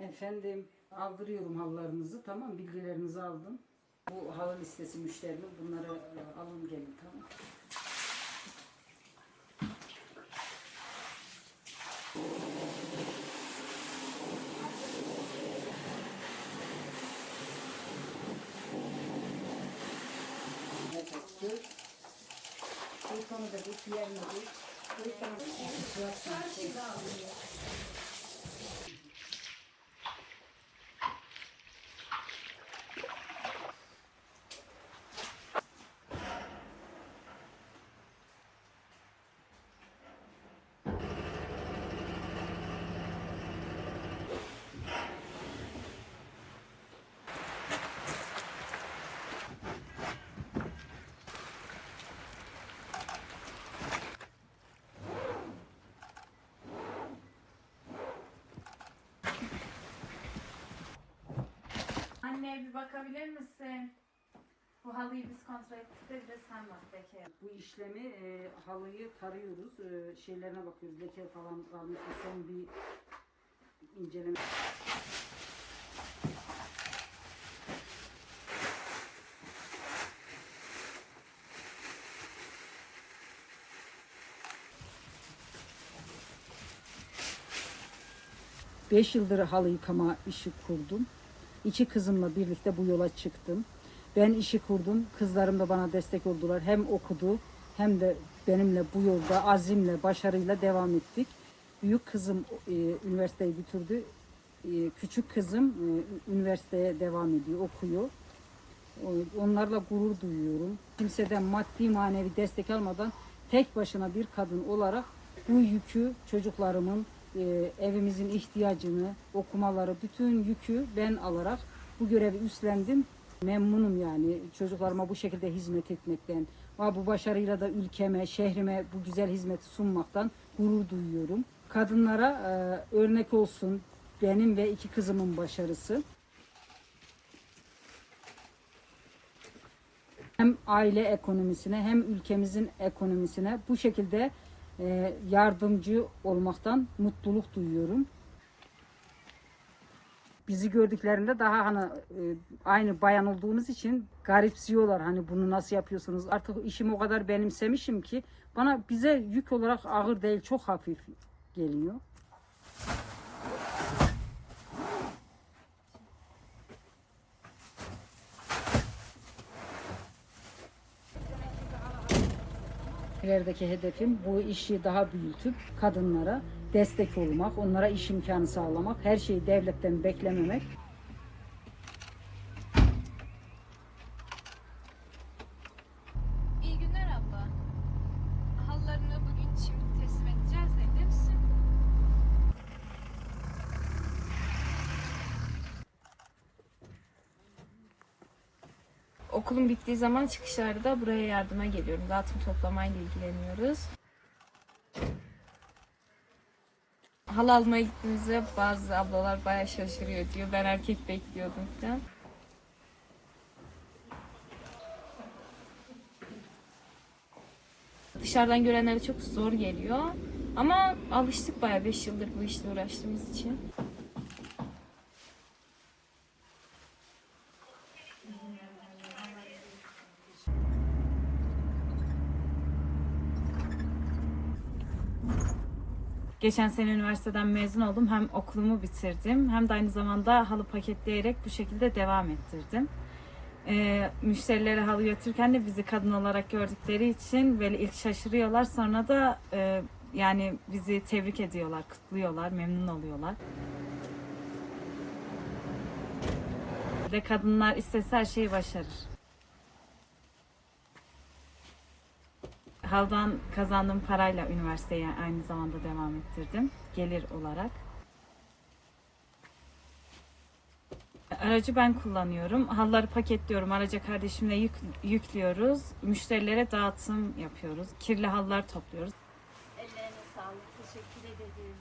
Efendim aldırıyorum halılarınızı tamam bilgilerinizi aldım. Bu halı listesi müşterinin bunları e, alın gelin tamam. Evet, dur. Bir konu da bir diğer bir. Bir Anne bir bakabilir misin? Bu halıyı biz kontrol ettik de bir de sen bak Bekir. Bu işlemi e, halıyı tarıyoruz. E, şeylerine bakıyoruz. Leke falan kalmış. mı? Son bir inceleme. Beş yıldır halı yıkama işi kurdum. İki kızımla birlikte bu yola çıktım. Ben işi kurdum. Kızlarım da bana destek oldular. Hem okudu hem de benimle bu yolda azimle, başarıyla devam ettik. Büyük kızım e, üniversiteyi bitirdi. E, küçük kızım e, üniversiteye devam ediyor, okuyor. Onlarla gurur duyuyorum. Kimseden maddi manevi destek almadan tek başına bir kadın olarak bu yükü çocuklarımın e, evimizin ihtiyacını, okumaları, bütün yükü ben alarak bu görevi üstlendim. Memnunum yani çocuklarıma bu şekilde hizmet etmekten. Ve bu başarıyla da ülkeme, şehrime bu güzel hizmeti sunmaktan gurur duyuyorum. Kadınlara e, örnek olsun benim ve iki kızımın başarısı. hem aile ekonomisine hem ülkemizin ekonomisine bu şekilde yardımcı olmaktan mutluluk duyuyorum. Bizi gördüklerinde daha hani e, aynı bayan olduğumuz için garipsiyorlar hani bunu nasıl yapıyorsunuz. Artık işimi o kadar benimsemişim ki bana bize yük olarak ağır değil çok hafif geliyor. İlerideki hedefim bu işi daha büyütüp kadınlara destek olmak, onlara iş imkanı sağlamak, her şeyi devletten beklememek. Okulun bittiği zaman çıkışlarda buraya yardıma geliyorum. Dağıtım toplamayla ilgileniyoruz. Halı almaya gittiğimizde bazı ablalar bayağı şaşırıyor diyor. Ben erkek bekliyordum falan. Dışarıdan görenlere çok zor geliyor. Ama alıştık bayağı 5 yıldır bu işle uğraştığımız için. Geçen sene üniversiteden mezun oldum. Hem okulumu bitirdim hem de aynı zamanda halı paketleyerek bu şekilde devam ettirdim. Ee, müşterilere halı götürürken de bizi kadın olarak gördükleri için böyle ilk şaşırıyorlar. Sonra da e, yani bizi tebrik ediyorlar, kutluyorlar, memnun oluyorlar. Ve kadınlar istese her şeyi başarır. Haldan kazandığım parayla üniversiteye aynı zamanda devam ettirdim. Gelir olarak. Aracı ben kullanıyorum. Halları paketliyorum. Araca kardeşimle yük- yüklüyoruz. Müşterilere dağıtım yapıyoruz. Kirli hallar topluyoruz. Ellerine sağlık. Teşekkür ederim.